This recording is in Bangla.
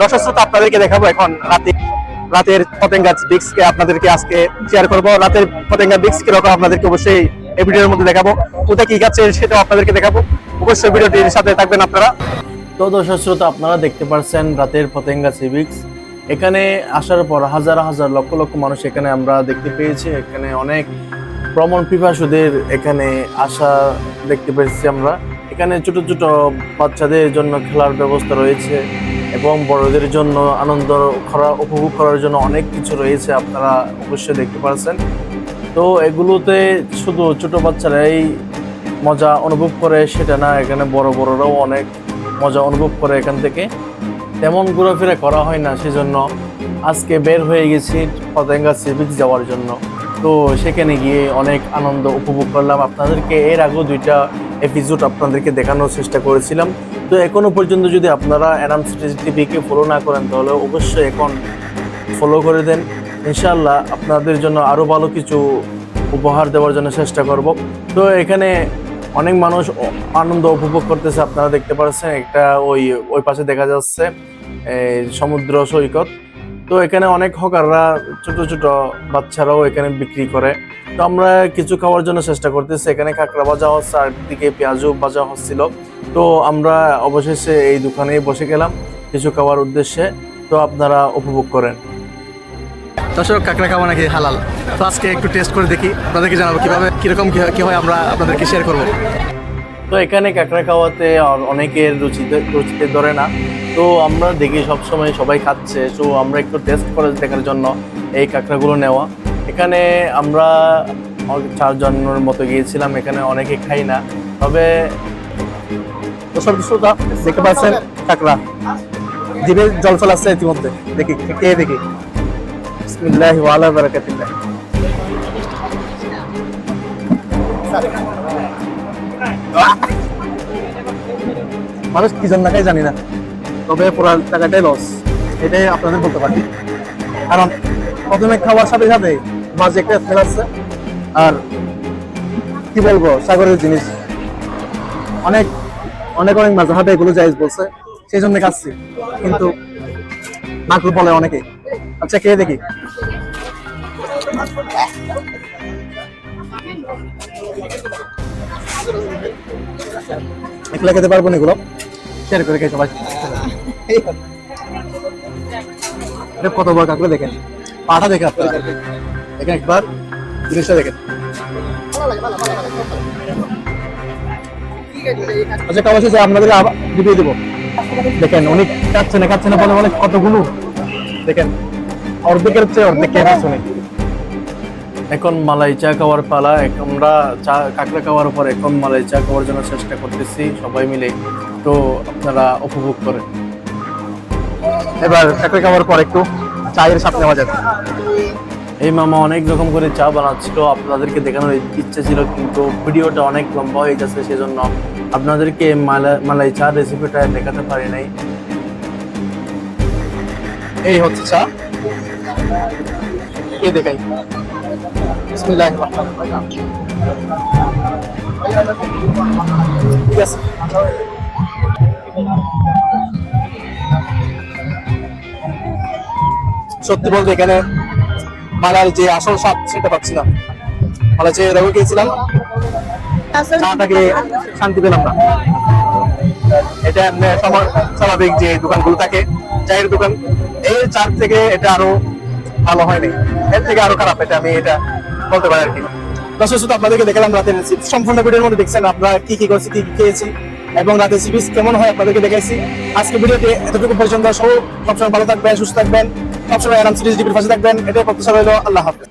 দর্শক শ্রোতা, আপনাদেরকে দেখাবো এখন রাতে রাতের পতেঙ্গা বিক্স কে আপনাদেরকে আজকে শেয়ার করব। রাতের পতেঙ্গা বিক্স কীরকম আপনাদেরকে অবশ্যই এই ভিডিওর মধ্যে দেখাবো। কোথায় কি খাচ্ছে সেটাও আপনাদেরকে দেখাবো। অবশ্যই ভিডিওটির সাথে থাকবেন আপনারা। তো দর্শক শ্রোতা, আপনারা দেখতে পাচ্ছেন রাতের পতেঙ্গা সিভিক্স এখানে আসার পর হাজার হাজার লক্ষ লক্ষ মানুষ এখানে আমরা দেখতে পেয়েছি। এখানে অনেক ভ্রমণ পিপাসুদের এখানে আসা দেখতে পেয়েছি আমরা। এখানে ছোট ছোট বাচ্চাদের জন্য খেলার ব্যবস্থা রয়েছে। এবং বড়দের জন্য আনন্দ করা, উপভোগ করার জন্য অনেক কিছু রয়েছে আপনারা অবশ্যই দেখতে পাচ্ছেন তো এগুলোতে শুধু ছোট বাচ্চারাই মজা অনুভব করে, সেটা না, এখানে বড় বড়রাও অনেক মজা অনুভব করে এখান থেকে। তেমন ঘোরাফেরা করা হয় না, সেজন্য আজকে বের হয়ে গেছি পতেঙ্গা সিভিক যাওয়ার জন্য। তো সেখানে গিয়ে অনেক আনন্দ উপভোগ করলাম। আপনাদেরকে এর আগেও দুইটা এপিসোড আপনাদেরকে দেখানোর চেষ্টা করেছিলাম। তো এখনও পর্যন্ত যদি আপনারা এনাম সিটি টিভিকে ফলো না করেন, তাহলে অবশ্যই এখন ফলো করে দেন। ইনশাল্লাহ আপনাদের জন্য আরও ভালো কিছু উপহার দেওয়ার জন্য চেষ্টা করব। তো এখানে অনেক মানুষ আনন্দ উপভোগ করতেছে, আপনারা দেখতে পাচ্ছেন একটা ওই ওই পাশে দেখা যাচ্ছে সমুদ্র সৈকত। তো এখানে অনেক হকাররা, ছোট ছোট বাচ্চারাও এখানে বিক্রি করে। তো আমরা কিছু খাওয়ার জন্য চেষ্টা করতেছি। এখানে কাঁকড়া ভাজা হচ্ছে আর দিকে পেঁয়াজও ভাজা হচ্ছিল। তো আমরা অবশেষে এই দোকানেই বসে গেলাম কিছু খাওয়ার উদ্দেশ্যে। তো আপনারা উপভোগ করেন। দর্শক কাঁকড়া খাওয়া নাকি হালাল? তো আজকে একটু টেস্ট করে দেখি আপনাদেরকে জানাব কীভাবে কীরকম কি হয়- কি হয় আমরা আপনাদেরকে শেয়ার করব। তো এখানে কাঁকড়া খাওয়াতে অনেকের রুচিতে রুচিতে ধরে না। তো আমরা দেখি সবসময় সবাই খাচ্ছে তো আমরা একটু টেস্ট করে দেখার জন্য এই কাঁকড়াগুলো নেওয়া। এখানে আমরা চারজনের মতো গিয়েছিলাম, এখানে অনেকে খাই না। তবে দর্শক শ্রোতা দেখতে পাচ্ছেন, কাঁকড়া। জিভে জল চলাচ্ছে ইতিমধ্যে। দেখি কে দেখি। বিসমিল্লাহি ওয়া আলা বারাকাতিল্লাহ। মানুষ কি জন্য জানি না। তবে পুরো টাকাটাই লস এটাই আপনাদের বলতে পারি। কারণ প্রথমে খাওয়ার সাথে সাথে মাঝে একটা ফেলাচ্ছে আর কি বলব, সাগরের জিনিস। অনেক অনেক অনেক মাঝে হাতে এগুলো জায়েজ বলছে সেই জন্য খাচ্ছি কিন্তু নাকুল বলে অনেকে। আচ্ছা খেয়ে দেখি। একলা খেতে পারব না এগুলো? শেয়ার করে খেয়ে সবাই। কত বড় কাকুরে দেখেন? পাটা দেখে আপনারা। দেখেন একবার জিনিসটা দেখেন। আচ্ছা কাবাসি যে আপনাদের দিয়ে দেবো। দেখেন উনি কাটছে না কাটছে না বলে বলে কতগুলো। দেখেন অর্ধেকের চেয়ে অর্ধেক কেনা শুনে এখন মালাই চা খাওয়ার পালা আমরা চা কাঁকড়া খাওয়ার পর এখন মালাই চা খাওয়ার জন্য চেষ্টা করতেছি সবাই মিলে তো আপনারা উপভোগ করেন। এবার একটা খাওয়ার পর একটু চায়ের সাথে নেওয়া যাবে এই মামা অনেক রকম করে চা বানাচ্ছিল, আপনাদেরকে দেখানোর ইচ্ছা ছিল, কিন্তু ভিডিওটা অনেক লম্বা হয়ে যাচ্ছে সেজন্য আপনাদেরকে মালা- মালাই চা রেসিপিটা দেখাতে পারি নাই। এই হচ্ছে চা। এ দেখাই। সত্যি বলতে এখানে মালার যে আসল স্বাদ সেটা পাচ্ছি না। মালা যে রবে গিয়েছিলাম চাটাকে শান্তি পেলাম না। এটা স্বাভাবিক যে দোকানগুলো থাকে চায়ের দোকান এই চার থেকে এটা আরও ভালো হয়নি। এর থেকে আরও খারাপ এটা আমি এটা বলতে পারি আর কি। দর্শক শুধু আপনাদেরকে দেখালাম রাতের চিপস সম্পূর্ণ ভিডিওর মধ্যে দেখছেন আপনারা কি কি করছি কি কি খেয়েছি এবং রাতের চিপস কেমন হয় আপনাদেরকে দেখাইছি। আজকে ভিডিওতে এতটুকু পর্যন্ত সব সবসময় ভালো থাকবেন সুস্থ থাকবেন। সবসময় আরাম সিরিজ ডিপির পাশে থাকবেন। এটাই প্রত্যাশা রইল। আল্লাহ হাফেজ।